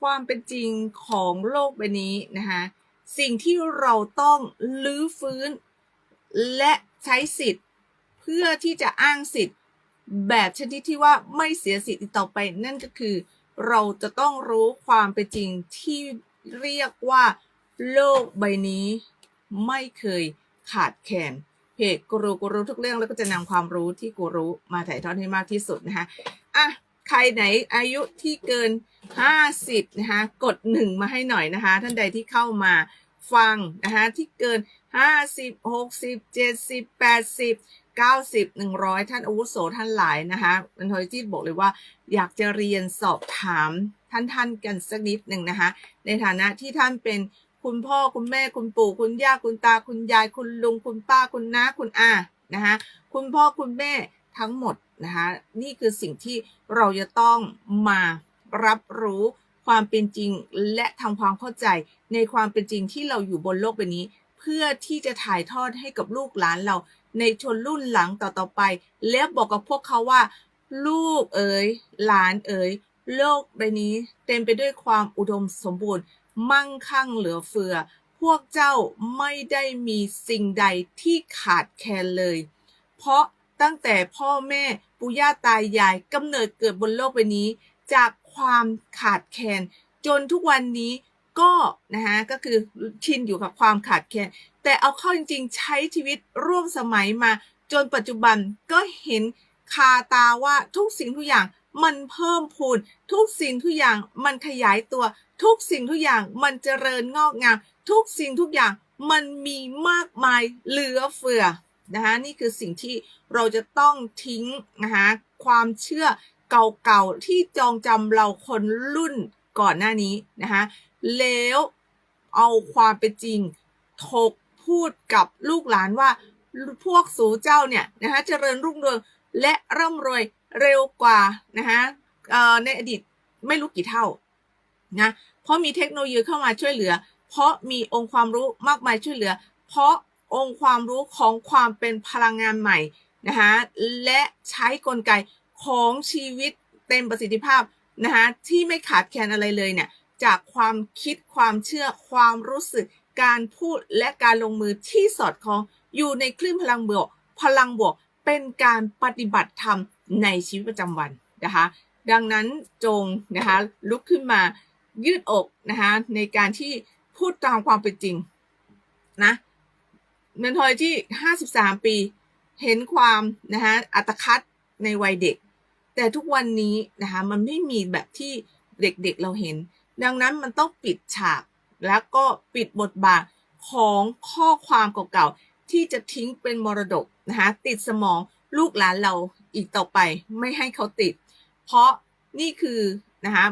ความเป็นจริงของโลกใบนี้นะคะสิ่งที่เราต้องลื้อฟื้น และใช้สิทธิ์ เพื่อที่จะอ้างสิทธิ์แบบชนิดที่ว่าไม่เสียสิทธิ์ต่อไปนั่นก็คือ เราจะต้องรู้ความเป็นจริงที่เรียกว่า โลกใบนี้ ไม่เคยขาดแคลนเพจกูรู้กูรู้ทุกเรื่องแล้วก็จะนำความรู้ที่กูรู้มาถ่ายทอดให้มากที่สุดนะคะอะ ใครไหนอายุที่เกิน 50 นะคะ กดหนึ่งมาให้หน่อยนะคะ ท่านใดที่เข้ามาฟังนะคะที่เกิน 50 60 70 80 90 100 ท่านอาวุโสท่านหลายนะคะบันทอยจีบอกเลยว่าอยากจะเรียนสอบถามท่านท่านกันสักนิดหนึ่งนะคะ ในฐานะที่ท่านเป็นคุณพ่อคุณแม่คุณปู่คุณย่าคุณตาคุณยายคุณลุงคุณป้าคุณน้าคุณอานะคะคุณพ่อคุณแม่ ทั้งหมดนะคะนี่คือสิ่งที่เราจะต้องมารับรู้ความเป็นจริงและทำความเข้าใจในความเป็นจริงที่เราอยู่บนโลกใบนี้ เพื่อที่จะถ่ายทอดให้กับลูกหลานเรา ในชนรุ่นหลังต่อๆไป และบอกกับพวกเขาว่า ลูกเอ๋ยหลานเอ๋ยโลกใบนี้เต็มไปด้วยความอุดมสมบูรณ์ มั่งคั่งเหลือเฟือ พวกเจ้าไม่ได้มีสิ่งใดที่ขาดแคลนเลย เพราะ ตั้งแต่พ่อแม่ปู่ย่าตายายกำเนิดเกิดบนโลกใบนี้ จากความขาดแคลนจนทุกวันนี้ก็นะคะก็คือชินอยู่กับความขาดแคลนแต่เอาเข้าจริงๆ ใช้ชีวิตร่วมสมัยมา จนปัจจุบันก็เห็นคาตาว่าทุกสิ่งทุกอย่างมันเพิ่มพูน ทุกสิ่งทุกอย่างมันขยายตัว ทุกสิ่งทุกอย่างมันเจริญงอกงาม ทุกสิ่งทุกอย่างมันมีมากมายเหลือเฟือ นะคะนี่คือสิ่งที่เราจะต้องทิ้งนะคะความเชื่อเก่าๆที่จองจำเราคนรุ่นก่อนหน้านี้นะคะแล้วเอาความเป็นจริงถกพูดกับลูกหลานว่าพวกสูเจ้าเนี่ยนะคะเจริญรุ่งเรืองและร่ำรวยเร็วกว่านะคะในอดีตไม่รู้กี่เท่านะเพราะมีเทคโนโลยีเข้ามาช่วยเหลือ เพราะมีองค์ความรู้มากมายช่วยเหลือ เพราะ องค์ความรู้ของความเป็นพลังงานใหม่นะคะและใช้กลไกของชีวิตเต็มประสิทธิภาพนะคะที่ไม่ขาดแคลนอะไรเลยเนี่ยจากความคิดความเชื่อความรู้สึกการพูดและการลงมือที่สอดคล้องอยู่ในคลื่นพลังบวก พลังบวกเป็นการปฏิบัติธรรมในชีวิตประจำวันนะคะดังนั้นจงนะคะลุกขึ้นมายืดอกนะคะในการที่พูดตามความเป็นจริงนะ เมนทอยที่ 53 ปี เห็นความนะคะอัตคัดในวัยเด็ก แต่ทุกวันนี้นะคะมันไม่มีแบบที่เด็กๆเราเห็น ดังนั้นมันต้องปิดฉาก แล้วก็ปิดบทบาทของข้อความเก่าๆ ที่จะทิ้งเป็นมรดกนะคะติดสมองลูกหลานเราอีกต่อไปไม่ให้เขาติด เพราะนี่คือนะคะ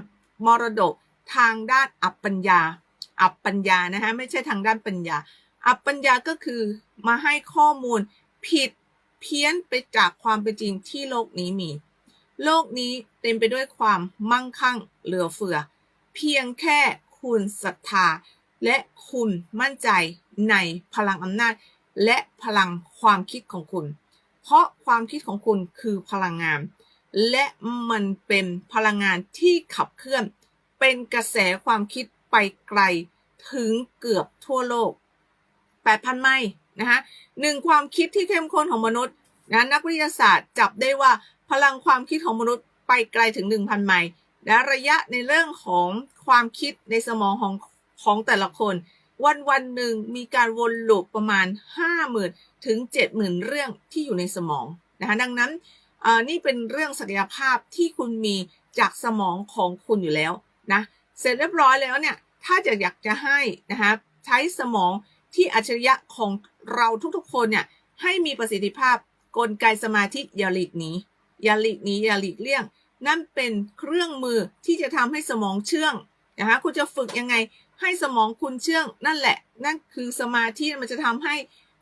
มรดกทางด้านอัปปัญญา อัปปัญญานะคะไม่ใช่ทางด้านปัญญา อัปปัญญาก็คือมาให้ข้อมูลผิดเพี้ยนไปจากความเป็นจริงที่โลกนี้มี โลกนี้เต็มไปด้วยความมั่งคั่งเหลือเฟือ เพียงแค่คุณศรัทธา และคุณมั่นใจในพลังอำนาจ และพลังความคิดของคุณ เพราะความคิดของคุณคือพลังงาน และมันเป็นพลังงานที่ขับเคลื่อน เป็นกระแสความคิดไปไกลถึงเกือบทั่วโลก 8,000 ไมล์นะคะหนึ่งความคิดที่เข้มข้นของมนุษย์นะนักวิทยาศาสตร์จับได้ว่าพลังความคิดของมนุษย์ไปไกลถึง 1,000 ไมล์และระยะในเรื่องของความคิดในสมองของของแต่ละคน วันวันหนึ่งมีการวนลูปประมาณ 50,000 ถึง 70,000 เรื่องที่อยู่ในสมองนะคะดังนั้นนี่เป็นเรื่องศักยภาพที่คุณมีจากสมองของคุณอยู่แล้วนะเสร็จเรียบร้อยแล้วเนี่ยถ้าจะอยากจะให้นะคะใช้สมอง ที่อัจฉริยะของเราทุกๆ คนเนี่ย ให้มีประสิทธิภาพกลไกสมาธิอย่าหลีกหนีอย่าหลีกหนีอย่าหลีกเลี่ยง นั่นเป็นเครื่องมือที่จะทำให้สมองเชื่องนะคะคุณจะฝึกยังไงให้สมองคุณเชื่อง นั่นแหละ นั่นคือสมาธิมันจะทำให้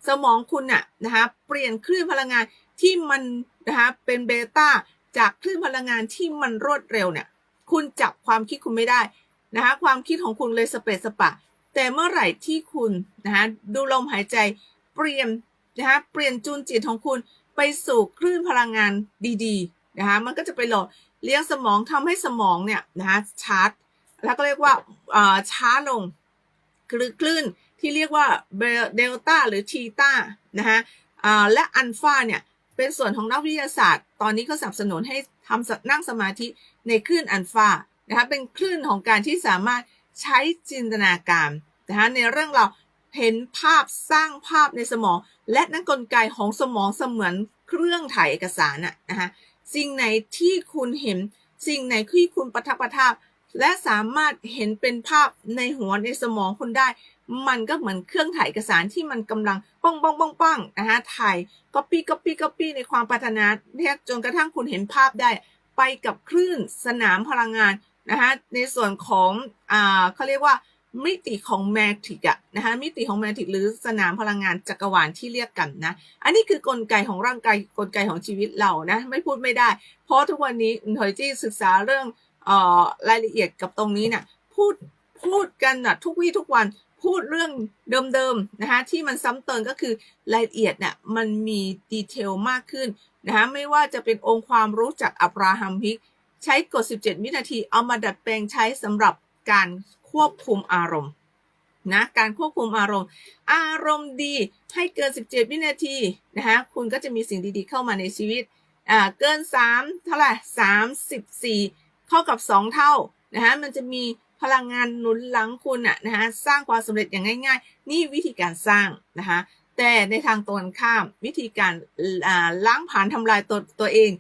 สมองคุณน่ะนะคะเปลี่ยนคลื่นพลังงานที่มันนะคะเป็นเบต้าจากคลื่นพลังงานที่มันรวดเร็วเนี่ย คุณจับความคิดคุณไม่ได้นะคะความคิดของคุณเลยสเปซสปะ แต่เมื่อไหร่ที่คุณนะคะดูลมหายใจเปลี่ยนนะคะเปลี่ยนจูนจิตของคุณไปสู่คลื่นพลังงานดีๆนะคะมันก็จะไปหล่อเลี้ยงสมองทำให้สมองเนี่ยนะคะชาร์จแล้วก็เรียกว่าอ่าช้าลงคือคลื่นที่เรียกว่าเดลต้าหรือทีต้านะคะอ่าและอัลฟาเนี่ยเป็นส่วนของนักวิทยาศาสตร์ ตอนนี้เขาสนับสนุนให้ทำนั่งสมาธิในคลื่นอัลฟานะคะเป็นคลื่นของการที่สามารถ ใช้จินตนาการนะคะในเรื่องเราเห็นภาพสร้างภาพในสมอง และนั่นกลไกของสมองเสมือนเครื่องถ่ายเอกสารน่ะนะคะสิ่งไหนที่คุณเห็น สิ่งไหนที่คุณประทับประทับและสามารถเห็นเป็นภาพในหัวในสมองคุณได้ มันก็เหมือนเครื่องถ่ายเอกสารที่มันกำลังป้องป้องป้องป้องนะคะถ่ายก๊อปปี้ก๊อปปี้ก๊อปปี้ในความปรารถนาเรียจนกระทั่งคุณเห็นภาพได้ ไปกับคลื่นสนามพลังงาน นะคะในส่วนของอ่าเขาเรียกว่ามิติของแมทริกอะนะคะมิติของแมทริกหรือสนามพลังงานจักรวาลที่เรียกกันนะอันนี้คือกลไกของร่างกายกลไกของชีวิตเรานะไม่พูดไม่ได้ เพราะทุกวันนี้หน่อยจี้ศึกษาเรื่องเอ่อรายละเอียดกับตรงนี้นะ่ะพูดพูดกันนะทุกวี่ทุกวันพูดเรื่องเดิมๆนะคะที่มันซ้ำเติมก็คือรายละเอียดเนี่ยมันมีดีเทลมากขึ้นนะคะไม่ว่าจะเป็นองค์ความรู้จากอับราฮัมฮิก ใช้กด17 วินาทีเอามาดัดแปลงใช้สำหรับการควบคุมอารมณ์นะการควบคุมอารมณ์ อารมณ์ดีให้เกิน 17 วินาทีนะคะคุณก็จะมีสิ่งดีๆเข้ามาในชีวิตอ่าเกิน 3 เท่าไหร่ 34 เท่ากับ 2 เท่านะคะมันจะมีพลังงานหนุนหลังคุณอะนะคะสร้างความสำเร็จอย่างง่าย ๆ นี่วิธีการสร้างนะคะแต่ในทางตรงข้ามวิธีการล้างผ่านทำลายตัวตัวเอง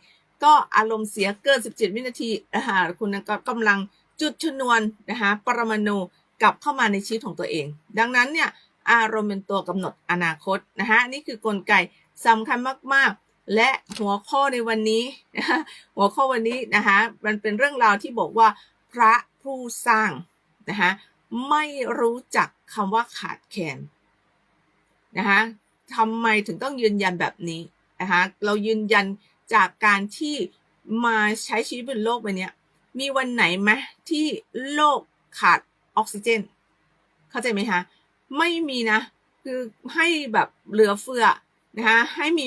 ก็อารมณ์เสียเกิน 17 วินาทีนะคะคุณก็กำลังจุดชนวนนะคะปรมาณูกลับเข้ามาในชีวิตของตัวเอง ดังนั้นเนี่ยอารมณ์เป็นตัวกำหนดอนาคตนะคะนี่คือกลไกสำคัญมากๆ และหัวข้อในวันนี้นะคะหัวข้อวันนี้นะคะมันเป็นเรื่องราวที่บอกว่า พระผู้สร้างนะคะไม่รู้จักคำว่าขาดแคลนนะคะทำไมถึงต้องยืนยันแบบนี้นะคะเรายืนยัน จากการที่มาใช้ชีวิตบนโลกใบนี้มีวันไหนไหมที่โลกขาดออกซิเจน เข้าใจไหมคะ ไม่มีนะ คือให้แบบเหลือเฟือนะคะให้มี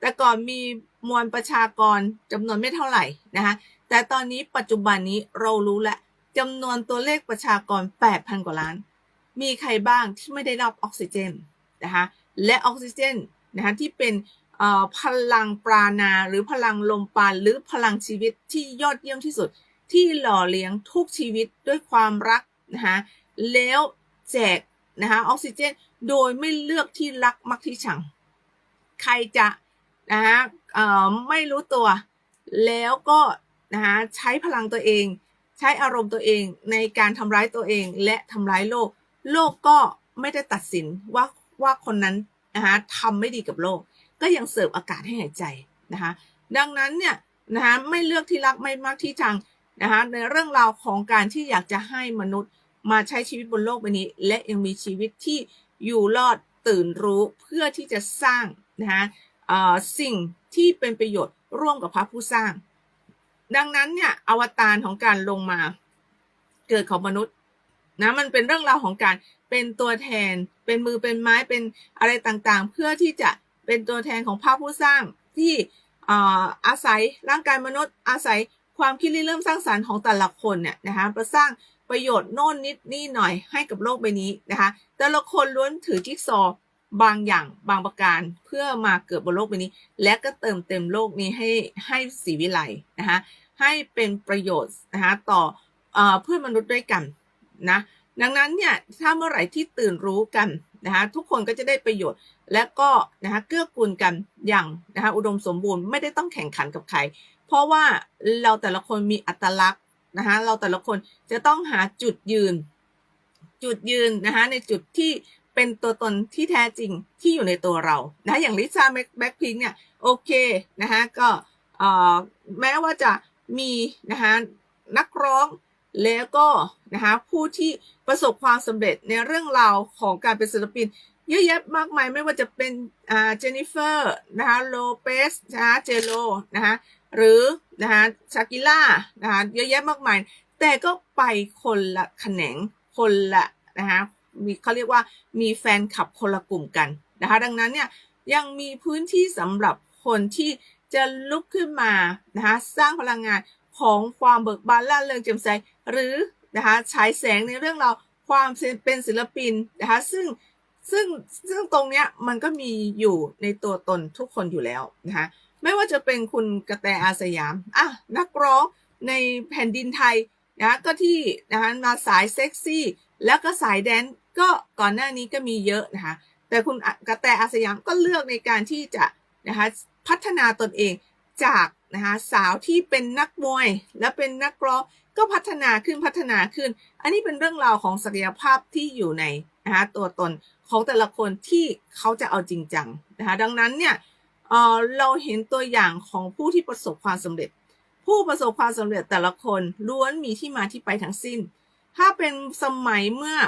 แต่ก่อนมีมวลประชากรจำนวนไม่เท่าไหร่นะคะแต่ตอนนี้ปัจจุบันนี้เรารู้แล้วจำนวนตัวเลขประชากร 8,000 กว่าล้าน มีใครบ้างที่ไม่ได้รับออกซิเจนนะคะและออกซิเจนนะคะที่เป็น พลังปราณาหรือพลังลมปราณหรือพลังชีวิตที่ยอดเยี่ยมที่สุด ที่หล่อเลี้ยงทุกชีวิตด้วยความรักนะคะแล้วแจกนะคะออกซิเจนโดยไม่เลือกที่รักมักที่ชัง ใครจะนะคะไม่รู้ตัวแล้วก็นะคะใช้พลังตัวเอง ใช้อารมณ์ตัวเองในการทำร้ายตัวเองและทำร้ายโลก โลกก็ไม่ได้ตัดสินว่าว่าคนนั้นนะคะทำไม่ดีกับโลก ก็ยังเสิร์ฟอากาศให้หายใจนะคะดังนั้นเนี่ยนะคะไม่เลือกที่รักไม่มากที่ชังนะคะในเรื่องราวของการที่อยากจะให้มนุษย์มาใช้ชีวิตบนโลกใบนี้ และยังมีชีวิตที่อยู่รอดตื่นรู้เพื่อที่จะสร้างนะคะสิ่งที่เป็นประโยชน์ร่วมกับพระผู้สร้าง ดังนั้นเนี่ยอวตารของการลงมาเกิดของมนุษย์นะมันเป็นเรื่องราวของการเป็นตัวแทนเป็นมือเป็นไม้เป็นอะไรต่างๆ เพื่อที่จะ เป็นตัวแทนของพระผู้สร้างที่อาศัยร่างกายมนุษย์ อาศัยความคิดริเริ่มสร้างสารรค์ของแต่ละคนเนี่ยนะคะประสร้างประโยชน์โน่นนิดนี่หน่อยให้กับโลกใบนี้นะคะแต่ละคนล้วนถือจิ๊กซอบางอย่างบางประการเพื่อมาเกิดบนโลกใบนี้ และก็เติมเต็มโลกนี้ให้ให้สีวิไลนะคะให้เป็นประโยชน์นะคะต่อเพื่อนมนุษย์ด้วยกันนะดังนั้นเนี่ยถ้าเมื่อไหร่ที่ตื่นรู้กันนะคะทุกคนก็จะได้ประโยชน์ และก็นะคะเกื้อกูลกันอย่างนะคะอุดมสมบูรณ์ไม่ได้ต้องแข่งขันกับใคร เพราะว่าเราแต่ละคนมีอัตลักษณ์นะคะเราแต่ละคนจะต้องหาจุดยืน จุดยืนนะคะในจุดที่เป็นตัวตนที่แท้จริงที่อยู่ในตัวเรานะอย่างลิซ่าแบ็คพิงเนี่ยโอเคนะคะก็แม้ว่าจะมีนะคะนักร้องแล้วก็นะคะผู้ที่ประสบความสำเร็จในเรื่องราวของการเป็นศิลปิน เยอะแยะมากมายไม่ว่าจะเป็นเจนนิเฟอร์นะคะโลเปสนะคะเจโลนะคะหรือนะคะชากิล่านะคะเยอะแยะมากมาย แต่ก็ไปคนละแขนงคนละนะคะมีเขาเรียกว่ามีแฟนคลับคนละกลุ่มกันนะคะดังนั้นเนี่ยยังมีพื้นที่สำหรับคนที่จะลุกขึ้นมานะคะสร้างพลังงานของความเบิกบานล่าเริงแจ่มใสหรือนะคะฉายแสงในเรื่องเราความเป็นศิลปินนะคะซึ่ง ซึ่งซึ่งตรงเนี้ยมันก็มีอยู่ในตัวตนทุกคนอยู่แล้วนะคะไม่ว่าจะเป็นคุณกระแตอาสยามอะนักร้องในแผ่นดินไทยนะก็ที่นะคะมาสายเซ็กซี่ แล้วก็สายแดนซ์ก็ก่อนหน้านี้ก็มีเยอะนะคะแต่คุณกระแตอาสยามก็เลือกในการที่จะนะคะพัฒนาตนเองจากนะคะสาวที่เป็นนักมวยและเป็นนักร้องก็พัฒนาขึ้นพัฒนาขึ้น อันนี้เป็นเรื่องราวของศักยภาพที่อยู่ในนะคะตัวตน ของแต่ละคนที่เขาจะเอาจริงจังนะคะดังนั้นเนี่ยเเราเห็นตัวอย่างของผู้ที่ประสบความสำเร็จ ผู้ประสบความสำเร็จแต่ละคนล้วนมีที่มาที่ไปทั้งสิ้น ถ้าเป็นสมัยเมื่อ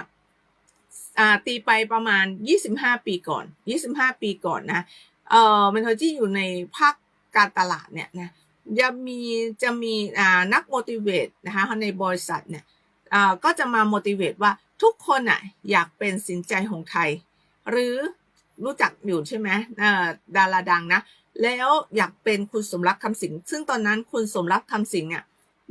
อตีไปประมาณ 25 ปีก่อน 25 ปีก่อนนะเอ่อเมนทอจี้อยู่ในภาคการตลาดเนี่ยนะจะมีจะมีนักโมดิเวตนะคะในบริษัทเนี่ย ก็จะมาโมดิเวตว่าทุกคนอะอยากเป็นสินใจของไทย หรือรู้จักอยู่ใช่ไหมดาราดังนะ แล้วอยากเป็นคุณสมรักคำสิง ซึ่งตอนนั้นคุณสมรักคำสิงเนี่ย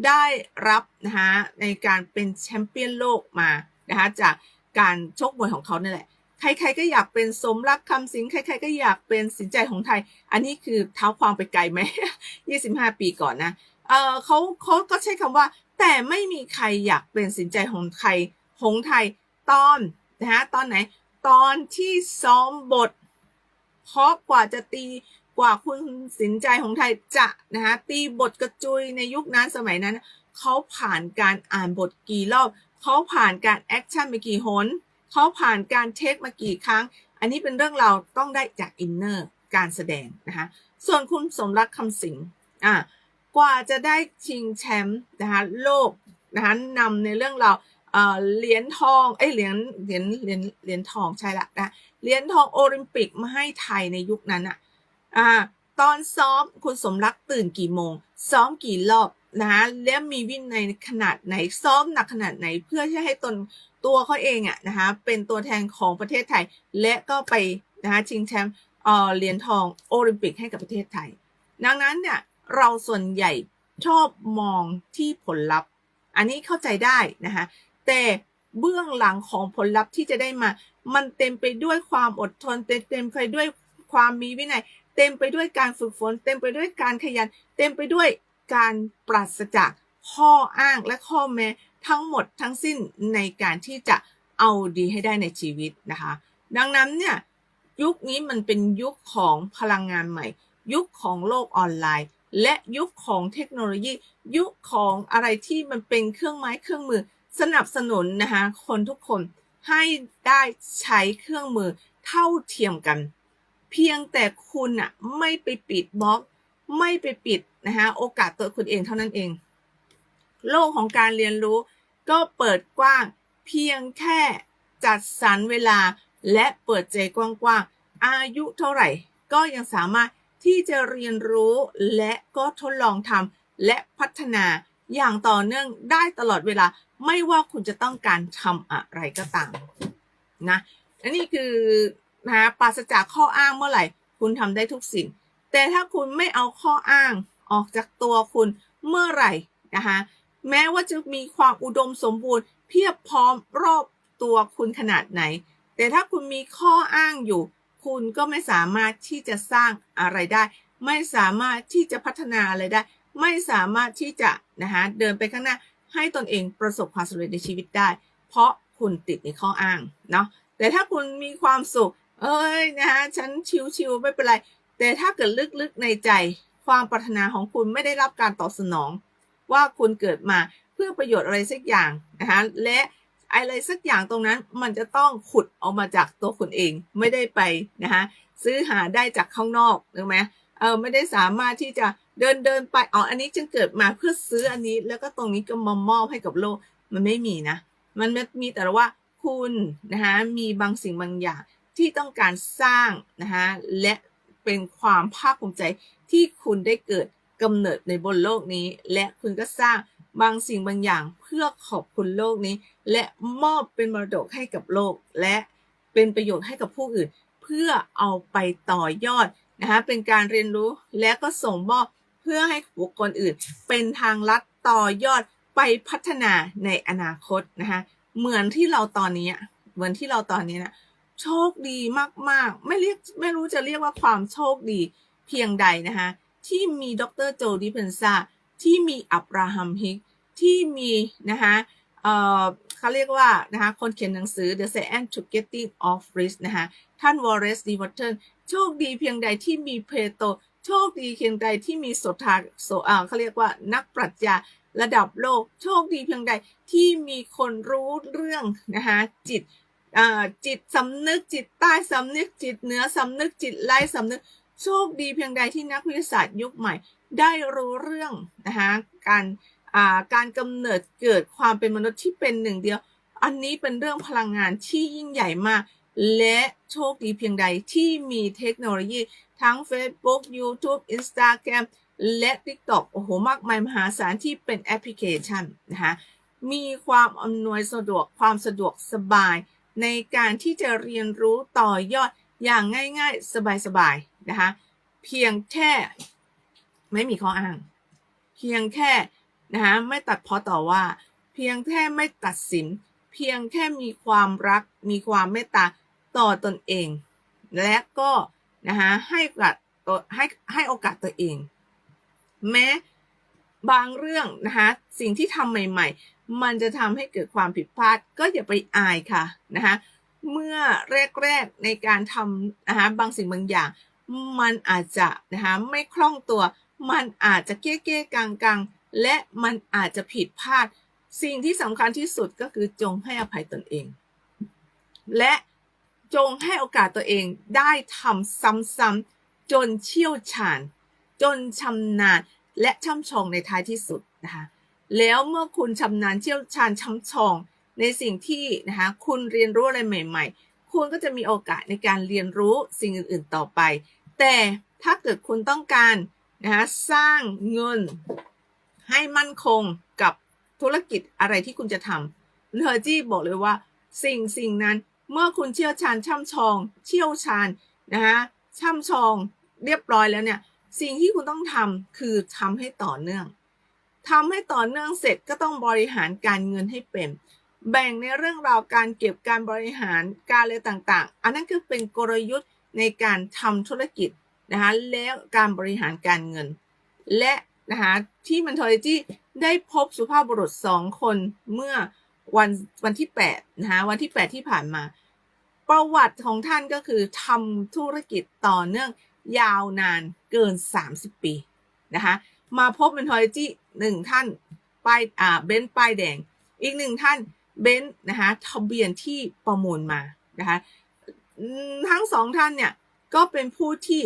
ได้รับนะคะในการเป็นแชมเปี้ยนโลกมานะคะจากการชกมวยของเขาเนี่ยแหละใครๆก็อยากเป็นสมรักคำสิงใครๆก็อยากเป็นสินใจของไทย อันนี้คือเท้าความไปไกลไหม 25 ปีก่อนนะเออเขาเขาก็ใช้คำว่า แต่ไม่มีใครอยากเป็นสินใจของไทยของไทยตอนนะฮะตอนไหน ตอนที่ซ้อมบท เพราะกว่าจะตีกว่าคุณสินใจของไทยจะนะฮะตีบทกระจุยในยุคนั้นสมัยนั้น เขาผ่านการอ่านบทกี่รอบเขาผ่านการแอคชั่นไปกี่หนเขาผ่านการเทคมากี่ครั้ง อันนี้เป็นเรื่องเราต้องได้จากอินเนอร์การแสดงนะคะส่วนคุณสมรักคำสิงอ่า กว่าจะได้ชิงแชมป์นะคะโลกนะคะนำในเรื่องเราเหรียญทองเอ้ยเหรียญเหรียญเหรียญเหรียญทองใช่ละนะเหรียญทองโอลิมปิกมาให้ไทยในยุคนั้นอะอ่าตอนซ้อมคุณสมรักตื่นกี่โมง ซ้อมกี่รอบนะคะแล้วมีวินัยขนาดไหนซ้อมหนักขนาดไหนเพื่อที่ให้ตนตัวเขาเองอะนะคะเป็นตัวแทนของประเทศไทย และก็ไปนะคะชิงแชมป์เหรียญทองโอลิมปิกให้กับประเทศไทย ดังนั้นเนี่ย เราส่วนใหญ่ชอบมองที่ผลลัพธ์ อันนี้เข้าใจได้นะคะแต่เบื้องหลังของผลลัพธ์ที่จะได้มา มันเต็มไปด้วยความอดทน เต็มไปด้วยความมีวินัย เต็มไปด้วยการฝึกฝน เต็มไปด้วยการขยัน เต็มไปด้วยการปราศจากข้ออ้างและข้อแม้ทั้งหมดทั้งสิ้นในการที่จะเอาดีให้ได้ในชีวิตนะคะ ดังนั้นเนี่ยยุคนี้มันเป็นยุคของพลังงานใหม่ ยุคของโลกออนไลน์ และยุคของเทคโนโลยี ยุคของอะไรที่มันเป็นเครื่องไม้เครื่องมือ สนับสนุนนะคะคนทุกคนให้ได้ใช้เครื่องมือเท่าเทียมกัน เพียงแต่คุณอะไม่ไปปิดบล็อก ไม่ไปปิดนะคะโอกาสตัวคุณเองเท่านั้นเอง โลกของการเรียนรู้ก็เปิดกว้างเพียงแค่จัดสรรเวลาและเปิดใจกว้างๆอายุเท่าไหร่ ก็ยังสามารถ ที่จะเรียนรู้และก็ทดลองทำและพัฒนาอย่างต่อเนื่องได้ตลอดเวลา ไม่ว่าคุณจะต้องการทำอะไรก็ตามนะอันนี้คือนะปราศจากข้ออ้างเมื่อไหร่ คุณทำได้ทุกสิ่ง แต่ถ้าคุณไม่เอาข้ออ้างออกจากตัวคุณเมื่อไหร่นะคะแม้ว่าจะมีความอุดมสมบูรณ์ เพียบพร้อมรอบตัวคุณขนาดไหน แต่ถ้าคุณมีข้ออ้างอยู่ คุณก็ไม่สามารถที่จะสร้างอะไรได้ ไม่สามารถที่จะพัฒนาอะไรได้ ไม่สามารถที่จะนะคะเดินไปข้างหน้าให้ตนเองประสบความสำเร็จในชีวิตได้ เพราะคุณติดในข้ออ้างเนาะแต่ถ้าคุณมีความสุข เอ้ยนะคะฉันชิวๆไม่เป็นไร แต่ถ้าเกิดลึกๆในใจ ความปรารถนาของคุณไม่ได้รับการตอบสนอง ว่าคุณเกิดมาเพื่อประโยชน์อะไรสักอย่างนะคะและ อะไรสักอย่างตรงนั้นมันจะต้องขุดออกมาจากตัวคุณเองไม่ได้ไปนะคะซื้อหาได้จากข้างนอกถูกไหมเออไม่ได้สามารถที่จะเดินเดินไปอ๋ออันนี้จึงเกิดมาเพื่อซื้ออันนี้ แล้วก็ตรงนี้ก็มามอบให้กับโลกมันไม่มีนะ มันมีแต่ว่าคุณนะคะมีบางสิ่งบางอย่างที่ต้องการสร้างนะคะและเป็นความภาคภูมิใจที่คุณได้เกิดกำเนิดในบนโลกนี้ และคุณก็สร้าง บางสิ่งบางอย่างเพื่อขอบคุณโลกนี้ และมอบเป็นมรดกให้กับโลก และเป็นประโยชน์ให้กับผู้อื่น เพื่อเอาไปต่อยอดนะคะเป็นการเรียนรู้และก็ส่งมอบเพื่อให้บุคคลอื่น เป็นทางลัดต่อยอดไปพัฒนาในอนาคตนะคะเหมือนที่เราตอนนี้เหมือนที่เราตอนนี้นะโชคดีมากๆ ไม่เรียกไม่รู้จะเรียกว่าความโชคดีเพียงใดนะคะที่มีดรโจดิเพนซาที่มีอับราฮัมฮิก ที่มีนะคะเอ่อเขาเรียกว่านะคะคนเขียนหนังสือ The Science to Getting Off Risk นะคะท่านวอร์เรสดีวอเทนโชคดีเพียงใดที่มีเพโตโชคดีเพียงใดที่มีโสทาโสอ่าเขาเรียกว่านักปรัชญาระดับโลก โชคดีเพียงใดที่มีคนรู้เรื่องนะคะจิตอ่าจิตสำนึกจิตใต้สำนึกจิตเหนือสำนึกจิตไร้สำนึก โชคดีเพียงใดที่นักวิทยาศาสตร์ยุคใหม่ ได้รู้เรื่องนะคะการ การกำเนิดเกิดความเป็นมนุษย์ที่เป็นหนึ่งเดียว อันนี้เป็นเรื่องพลังงานที่ยิ่งใหญ่มาก และโชคดีเพียงใดที่มีเทคโนโลยี ทั้ง Facebook YouTube Instagram และ TikTok โอ้โห มากมายมหาศาลที่เป็นแอปพลิเคชันนะคะมีความอำนวยสะดวกความสะดวกสบาย ในการที่จะเรียนรู้ต่อยอดอย่างง่าย ๆ สบายๆนะคะเพียงแค่ไม่มีข้ออ้าง เพียงแค่ นะคะไม่ตัดพอต่อว่า เพียงแค่ไม่ตัดสิน เพียงแค่มีความรัก มีความเมตตาต่อตนเอง และก็นะคะให้โอกาสตัวให้ให้โอกาสตัวเอง แม้บางเรื่องนะคะสิ่งที่ทำใหม่ ๆ มันจะทำให้เกิดความผิดพลาดก็อย่าไปอายค่ะนะคะเมื่อแรกๆในการทำนะคะบางสิ่งบางอย่าง มันอาจจะนะคะไม่คล่องตัว มันอาจจะเก้เก้กังกัง และมันอาจจะผิดพลาด สิ่งที่สำคัญที่สุดก็คือจงให้อภัยตนเอง และจงให้โอกาสตัวเองได้ทำซ้ำๆจนเชี่ยวชาญ จนชำนาญและช่ำชองในท้ายที่สุดนะคะแล้วเมื่อคุณชำนาญเชี่ยวชาญช่ำชองในสิ่งที่นะคะคุณเรียนรู้อะไรใหม่ ๆ คุณก็จะมีโอกาสในการเรียนรู้สิ่งอื่นๆต่อไป แต่ถ้าเกิดคุณต้องการนะคะสร้างเงิน ให้มั่นคงกับธุรกิจอะไรที่คุณจะทำเนอจี้บอกเลยว่า สิ่งสิ่งนั้นเมื่อคุณเชี่ยวชาญช่ำชอง เชี่ยวชาญนะคะช่ำชองเรียบร้อยแล้วเนี่ยสิ่งที่คุณต้องทำคือทำให้ต่อเนื่องทำให้ต่อเนื่องเสร็จก็ต้องบริหารการเงินให้เป็น แบ่งในเรื่องราวการเก็บการบริหารการอะไรต่างๆ อันนั้นก็เป็นกลยุทธ์ในการทำธุรกิจนะคะแล้วการบริหารการเงิน และ นะคะที่มันทอยจี้ได้พบสุภาพบุรุษสองคนเมื่อวันวันที่8นะคะวันที่ 8 ที่ผ่านมา ประวัติของท่านก็คือทำธุรกิจต่อเนื่องยาวนานเกิน 30 ปีนะคะมาพบเป็นทอยจี้หนึ่งท่านป้ายอ่าเบนซ์ป้ายแดง อีกหนึ่งท่านเบนซ์นะคะทะเบียนที่ประมูลมานะคะทั้งสองท่านเนี่ยก็เป็นผู้ที่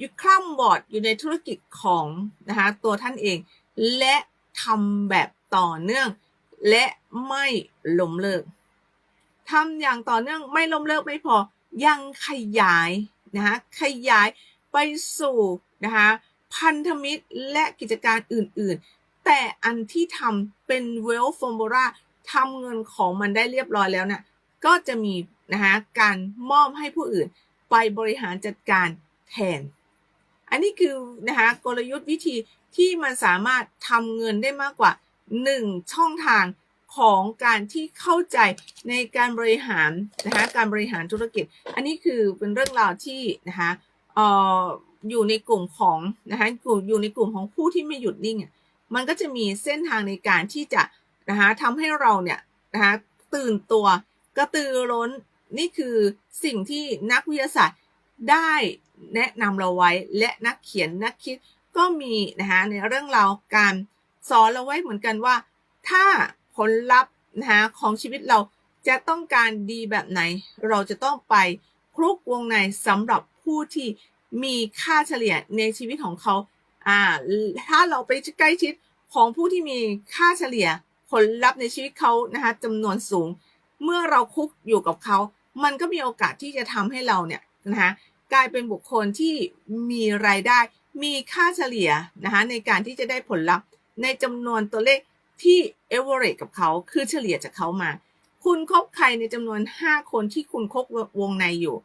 ยึดคล่ำบอดอยู่ในธุรกิจของนะคะตัวท่านเอง และทำแบบต่อเนื่อง และไม่ล้มเลิกทำอย่างต่อเนื่องไม่ล้มเลิกไม่พอยังขยายนะคะขยายไปสู่นะคะพันธมิตรและกิจการอื่น ๆ แต่อันที่ทำเป็น well formula ทำเงินของมันได้เรียบร้อยแล้วเนี่ยก็จะมีนะคะการมอบให้ผู้อื่นไปบริหารจัดการแทน อันนี้คือนะคะกลยุทธ์วิธีที่มันสามารถทำเงินได้มากกว่า 1 ช่องทางของการที่เข้าใจในการบริหารนะคะการบริหารธุรกิจ อันนี้คือเป็นเรื่องราวที่นะคะเอ่ออยู่ในกลุ่มของนะคะอยู่ในกลุ่มของผู้ที่ไม่หยุดนิ่งมันก็จะมีเส้นทางในการที่จะนะคะทำให้เราเนี่ยนะคะตื่นตัวกระตือร้นนี่คือสิ่งที่นักวิทยาศาสตร์ ได้แนะนำเราไว้และนักเขียนนักคิดก็มีนะคะในเรื่องราวการสอนเราไว้เหมือนกันว่า ถ้าผลลัพธ์นะคะของชีวิตเราจะต้องการดีแบบไหน เราจะต้องไปคลุกวงในสำหรับผู้ที่มีค่าเฉลี่ยในชีวิตของเขาอ่าถ้าเราไปใกล้ชิดของผู้ที่มีค่าเฉลี่ยผลลัพธ์ในชีวิตเขานะคะจำนวนสูง เมื่อเราคุกอยู่กับเขา มันก็มีโอกาสที่จะทำให้เราเนี่ย นะคะกลายเป็นบุคคลที่มีรายได้มีค่าเฉลี่ยนะคะในการที่จะได้ผลลัพธ์ในจำนวนตัวเลขที่เอเวอเรกับเขาคือเฉลี่ยจากเขามา คุณคบใครในจำนวน 5 คนที่คุณคบวงในอยู่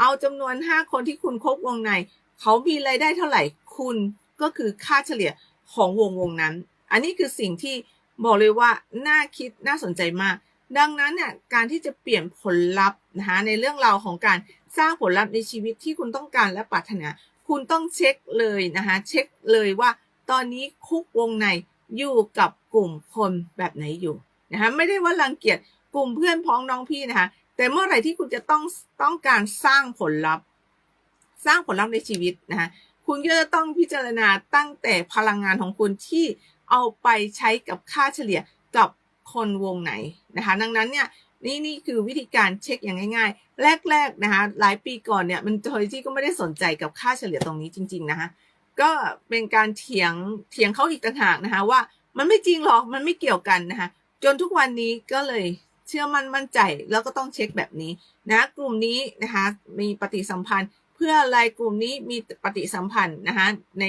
เอาจำนวน 5 คนที่คุณคบวงใน เขามีรายได้เท่าไหร่คุณก็คือค่าเฉลี่ยของวงวงนั้น อันนี้คือสิ่งที่บอกเลยว่าน่าคิดน่าสนใจมาก ดังนั้นเนี่ยการที่จะเปลี่ยนผลลัพธ์นะคะในเรื่องราวของการสร้างผลลัพธ์ในชีวิตที่คุณต้องการและปรารถนาคุณต้องเช็คเลยนะคะเช็คเลยว่า ตอนนี้คุกวงในอยู่กับกลุ่มคนแบบไหนอยู่นะคะไม่ได้ว่ารังเกียจกลุ่มเพื่อนพ้องน้องพี่นะคะแต่เมื่อไหร่ที่คุณจะต้องต้องการสร้างผลลัพธ์ สร้างผลลัพธ์ในชีวิตนะคะคุณก็จะต้องพิจารณาตั้งแต่พลังงานของคุณที่เอาไปใช้กับค่าเฉลี่ยกับ คนวงไหนนะคะ ดังนั้นเนี่ยนี่นี่คือวิธีการเช็คอย่างง่าย ๆ แรกๆนะคะหลายปีก่อนเนี่ยมันโดยที่ก็ไม่ได้สนใจกับค่าเฉลี่ยตรงนี้จริง ๆนะคะก็เป็นการเถียงเถียงเขาอีกต่างหากนะคะว่ามันไม่จริงหรอกมันไม่เกี่ยวกันนะคะจนทุกวันนี้ก็เลยเชื่อมั่นมั่นใจแล้วก็ต้องเช็คแบบนี้นะกลุ่มนี้นะคะมีปฏิสัมพันธ์ เพื่ออะไรกลุ่มนี้มีปฏิสัมพันธ์นะคะใน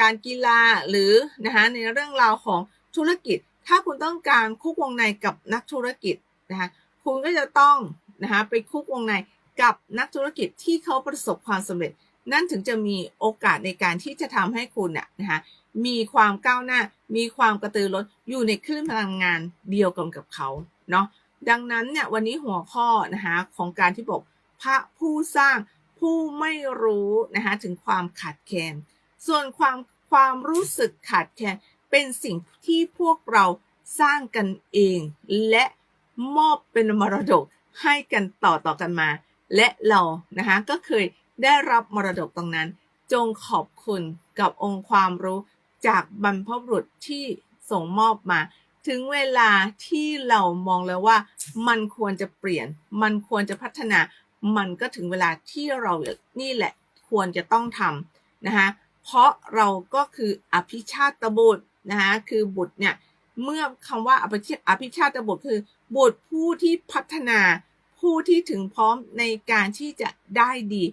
การกีฬาหรือนะคะในเรื่องราวของธุรกิจ ถ้าคุณต้องการคุกวงในกับนักธุรกิจนะคะคุณก็จะต้องนะคะไปคุกวงในกับนักธุรกิจที่เขาประสบความสำเร็จ นั่นถึงจะมีโอกาสในการที่จะทำให้คุณน่ะนะคะมีความก้าวหน้า มีความกระตือร้นอยู่ในคลื่นพลังงานเดียวกันกับเขาเนาะดังนั้นเนี่ยวันนี้หัวข้อนะคะของการที่บอกพระผู้สร้างผู้ไม่รู้นะคะถึงความขาดแคลนส่วนความความรู้สึกขาดแคลน เป็นสิ่งที่พวกเราสร้างกันเอง และมอบเป็นมรดกให้กันต่อต่อกันมา และเรานะคะก็เคยได้รับมรดกตรงนั้น จงขอบคุณกับองค์ความรู้จากบรรพบุรุษที่ส่งมอบมา ถึงเวลาที่เรามองแล้วว่ามันควรจะเปลี่ยน มันควรจะพัฒนา มันก็ถึงเวลาที่เรานี่แหละควรจะต้องทำนะคะเพราะเราก็คืออภิชาตบุตร นะคะคือบุตรเนี่ยเมื่อคำว่าอภิอภิชาตบุตรคือ บุตรผู้ที่พัฒนาผู้ที่ถึงพร้อมในการที่จะได้ดี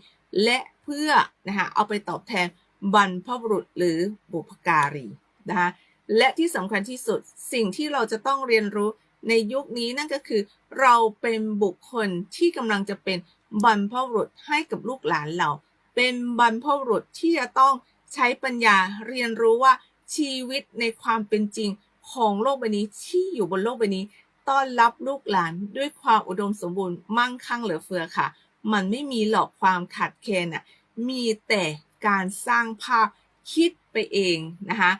และเพื่อนะคะเอาไปตอบแทนบรรพบุรุษหรือบุพการีนะคะและที่สำคัญที่สุดสิ่งที่เราจะต้องเรียนรู้ในยุคนี้นั่นก็คือ เราเป็นบุคคลที่กำลังจะเป็นบรรพบุรุษให้กับลูกหลานเรา เป็นบรรพบุรุษที่จะต้องใช้ปัญญาเรียนรู้ว่า ชีวิตในความเป็นจริงของโลกใบนี้ที่อยู่บนโลกใบนี้ ต้อนรับลูกหลานด้วยความอุดมสมบูรณ์มั่งคั่งเหลือเฟือค่ะ มันไม่มีหลอกความขาดแคลนอะมีแต่การสร้างภาพคิดไปเองนะคะ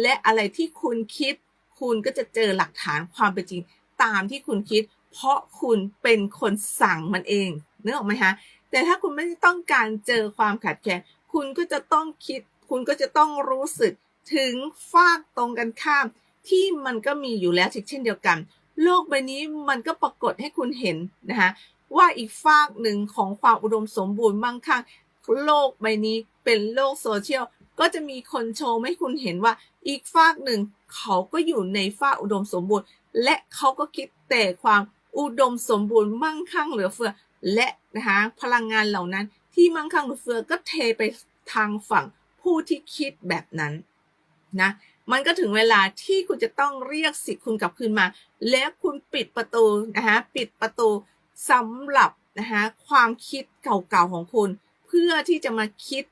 และอะไรที่คุณคิด คุณก็จะเจอหลักฐานความเป็นจริง ตามที่คุณคิด เพราะคุณเป็นคนสั่งมันเองนึกออกไหมคะแต่ถ้าคุณไม่ต้องการเจอความขัดแย้งคุณก็จะต้องคิด คุณก็จะต้องรู้สึก ถึงฟากตรงกันข้าม ที่มันก็มีอยู่แล้วเช่นเดียวกัน โลกใบนี้มันก็ปรากฏให้คุณเห็นนะคะว่าอีกฟากหนึ่งของความอุดมสมบูรณ์มั่งคั่งโลกใบนี้เป็นโลกโซเชียลก็จะมีคนโชว์ให้คุณเห็นว่าอีกฝากหนึ่งเขาก็อยู่ในฝากอุดมสมบูรณ์ และเขาก็คิดแต่ความอุดมสมบูรณ์มั่งคั่งเหลือเฟือ และนะคะพลังงานเหล่านั้นที่มั่งคั่งเหลือเฟือก็เทไปทางฝั่งผู้ที่คิดแบบนั้น นะมันก็ถึงเวลาที่คุณจะต้องเรียกสิทธิ์คุณกลับคืนมา และคุณปิดประตูนะคะปิดประตูสำหรับนะคะความคิดเก่าๆของคุณ เพื่อที่จะมาคิด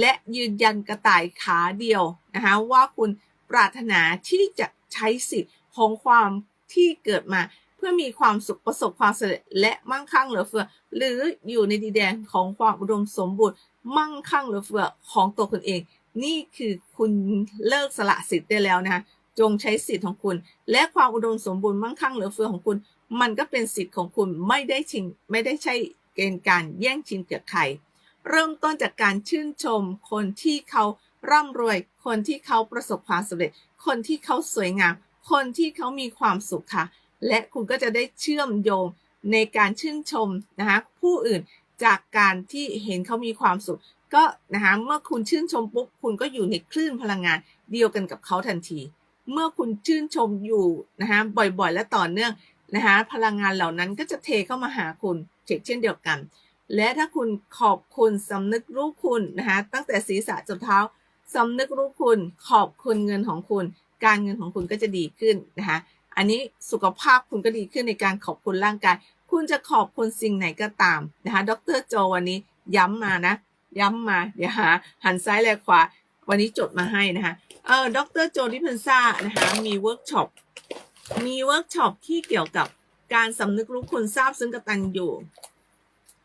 และยืนยันกระต่ายขาเดียวนะคะว่าคุณปรารถนาที่จะใช้สิทธิ์ของความที่เกิดมา เพื่อมีความสุขประสบความสำเร็จและมั่งคั่งเหลือเฟือ หรืออยู่ในดินแดนของความอุดมสมบูรณ์ มั่งคั่งเหลือเฟือของตัวคุณเอง นี่คือคุณเลิกสละสิทธิ์ได้แล้วนะคะจงใช้สิทธิ์ของคุณ และความอุดมสมบูรณ์มั่งคั่งเหลือเฟือของคุณ มันก็เป็นสิทธิ์ของคุณไม่ได้ชิงไม่ได้ใช่เกณฑ์การแย่งชิงจากใคร เริ่มต้นจากการชื่นชม คนที่เขาร่ำรวย คนที่เขาประสบความสำเร็จ คนที่เขาสวยงาม คนที่เขามีความสุขค่ะ และคุณก็จะได้เชื่อมโยงในการชื่นชมนะคะผู้อื่นจากการที่เห็นเขามีความสุขก็นะคะเมื่อคุณชื่นชมปุ๊บคุณก็อยู่ในคลื่นพลังงานเดียวกันกับเขาทันที เมื่อคุณชื่นชมอยู่นะคะบ่อยๆ และต่อเนื่องนะคะพลังงานเหล่านั้นก็จะเทเข้ามาหาคุณเช่นเดียวกัน และถ้าคุณขอบคุณสำนึกรู้คุณนะคะตั้งแต่ศีรษะจนเท้าสำนึกรู้คุณขอบคุณเงินของคุณ การเงินของคุณก็จะดีขึ้นนะคะอันนี้สุขภาพคุณก็ดีขึ้นในการขอบคุณร่างกาย คุณจะขอบคุณสิ่งไหนก็ตามนะคะดรโจวันนี้ย้ำมานะ ย้ำมาเดี๋ยวหาหันซ้ายแลขวา วันนี้จดมาให้นะคะ เออดรโจดิพันซ่านะคะ มีเวิร์กช็อป มีเวิร์กช็อปที่เกี่ยวกับการสำนึกรู้คุณทราบซึ้งกตัญญู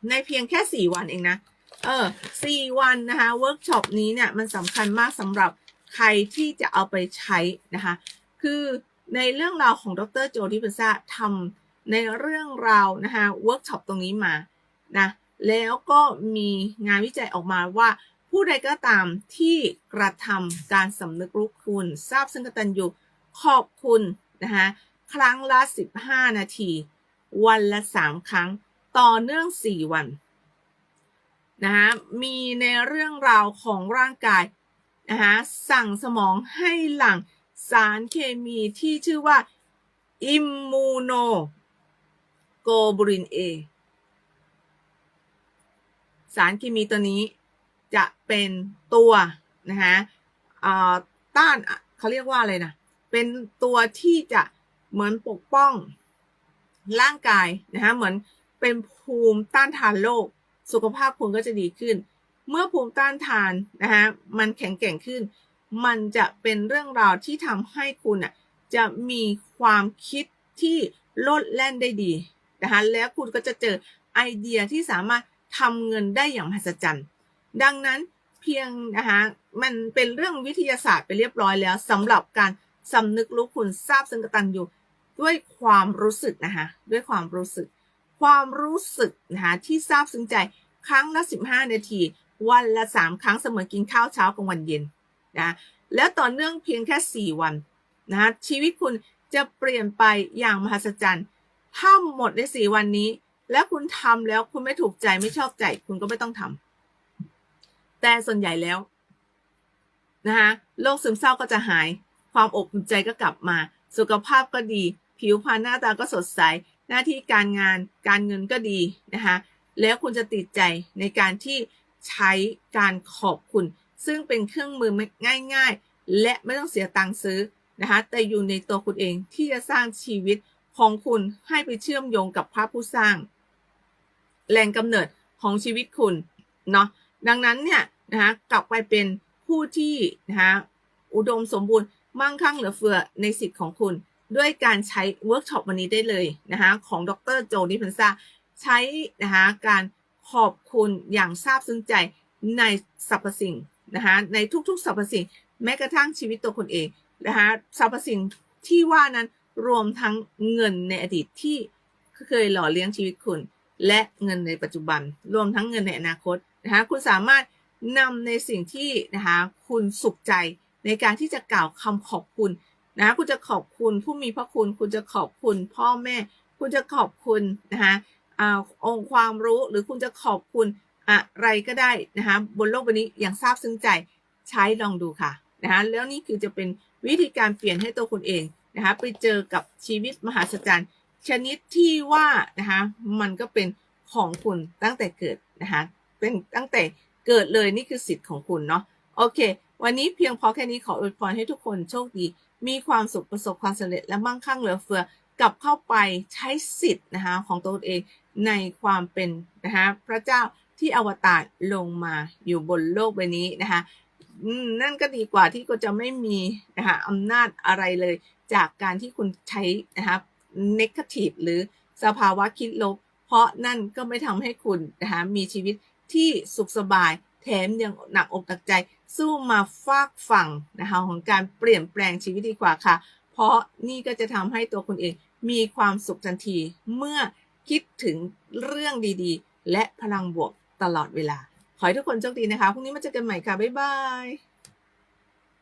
ในเพียงแค่สี่วันเองนะ เออสี่วันนะคะ เวิร์กช็อปนี้เนี่ยมันสำคัญมากสำหรับใครที่จะเอาไปใช้นะคะ คือในเรื่องราวของดรโจดิเปซ่าทำในเรื่องราวนะคะเวิร์กช็อปตรงนี้มานะ แล้วก็มีงานวิจัยออกมาว่า ผู้ใดก็ตามที่กระทำการสำนึกรู้คุณทราบซึ่งกตัญญูขอบคุณนะคะครั้งละ 15 นาที วันละ 3 ครั้งต่อเนื่อง 4 วันนะคะมีในเรื่องราวของร่างกายนะคะสั่งสมองให้หลั่งสารเคมีที่ชื่อว่าอิมมูโนโกบูรินเอ สารเคมีตัวนี้จะเป็นตัวนะคะต้านเขาเรียกว่าอะไรนะเป็นตัวที่จะเหมือนปกป้องร่างกายนะคะเหมือนเป็นภูมิต้านทานโรคสุขภาพคุณก็จะดีขึ้น เมื่อภูมิต้านทานนะคะมันแข็งแกร่งขึ้น มันจะเป็นเรื่องราวที่ทำให้คุณอะจะมีความคิดที่โลดแล่นได้ดีนะคะแล้วคุณก็จะเจอไอเดียที่สามารถ ทำเงินได้อย่างมหัศจรรย์ ดังนั้นเพียงนะคะมันเป็นเรื่องวิทยาศาสตร์ไปเรียบร้อยแล้วสำหรับการสำนึกรู้คุณทราบซึ่งกตัญญูด้วยความรู้สึกนะคะด้วยความรู้สึก ความรู้สึกนะคะที่ทราบซึ้งใจครั้งละ 15 นาที วันละ 3 ครั้งเสมือนกินข้าวเช้ากลางวันเย็นนะแล้วต่อเนื่องเพียงแค่ 4 วันนะคะชีวิตคุณจะเปลี่ยนไปอย่างมหัศจรรย์ ถ้าหมดใน 4 วันนี้ แล้วคุณทำแล้วคุณไม่ถูกใจไม่ชอบใจ คุณก็ไม่ต้องทำแต่ส่วนใหญ่แล้วนะคะโรคซึมเศร้าก็จะหาย ความอบอุ่นใจก็กลับมา สุขภาพก็ดี ผิวพรรณหน้าตาก็สดใส หน้าที่การงานการเงินก็ดีนะคะแล้วคุณจะติดใจในการที่ใช้การขอบคุณ ซึ่งเป็นเครื่องมือง่าย ๆ และไม่ต้องเสียตังค์ซื้อนะคะแต่อยู่ในตัวคุณเองที่จะสร้างชีวิตของคุณให้ไปเชื่อมโยงกับพระผู้สร้าง แหล่งกำเนิดของชีวิตคุณเนาะดังนั้นเนี่ยนะคะกลับไปเป็นผู้ที่นะคะอุดมสมบูรณ์มั่งคั่งเหลือเฟือในสิทธิ์ของคุณ ด้วยการใช้เวิร์กช็อปวันนี้ได้เลยนะคะของดรโจนิพันซาใช้นะคะการขอบคุณอย่างซาบซึ้งใจในสรรพสิ่งนะคะในทุกๆสรรพสิ่งแม้กระทั่งชีวิตตัวคนเองนะคะสรรพสิ่งที่ว่านั้นรวมทั้งเงินในอดีตที่เคยหล่อเลี้ยงชีวิตคุณ และเงินในปัจจุบัน รวมทั้งเงินในอนาคตนะคะคุณสามารถนำในสิ่งที่นะคะคุณสุขใจในการที่จะกล่าวคำขอบคุณนะคุณจะขอบคุณผู้มีพระคุณ คุณจะขอบคุณพ่อแม่ คุณจะขอบคุณนะคะองค์ความรู้หรือคุณจะขอบคุณอะไรก็ได้นะคะบนโลกใบนี้อย่างซาบซึ้งใจใช้ลองดูค่ะนะคะแล้วนี่คือจะเป็นวิธีการเปลี่ยนให้ตัวคุณเองนะคะไปเจอกับชีวิตมหาศจรรย์ ชนิดที่ว่านะคะมันก็เป็นของคุณตั้งแต่เกิดนะคะเป็นตั้งแต่เกิดเลยนี่คือสิทธิ์ของคุณเนาะโอเค วันนี้เพียงพอแค่นี้ขออวยพรให้ทุกคนโชคดี มีความสุขประสบความสำเร็จและมั่งคั่งเหลือเฟือกลับเข้าไปใช้สิทธิ์นะคะของตัวเองในความเป็นนะคะพระเจ้าที่อวตารลงมาอยู่บนโลกใบนี้นะคะนั่นก็ดีกว่าที่ก็จะไม่มีนะคะอำนาจอะไรเลย จากการที่คุณใช้นะคะ n e g a t i v หรือสภาวะคิดลบ เพราะนั่นก็ไม่ทำให้คุณนะคะมีชีวิตที่สุขสบาย แถมยังหนักอกหนักใจ สู้มาฟากฝั่งนะคะของการเปลี่ยนแปลงชีวิตดีกว่าค่ะ เพราะนี่ก็จะทำให้ตัวคุณเองมีความสุขทันทีเมื่อคิดถึงเรื่องดีๆ และพลังบวกตลอดเวลา ขอให้ทุกคนโชคดีนะคะ พรุ่งนี้มาเจอกันใหม่ค่ะ บ๊ายบาย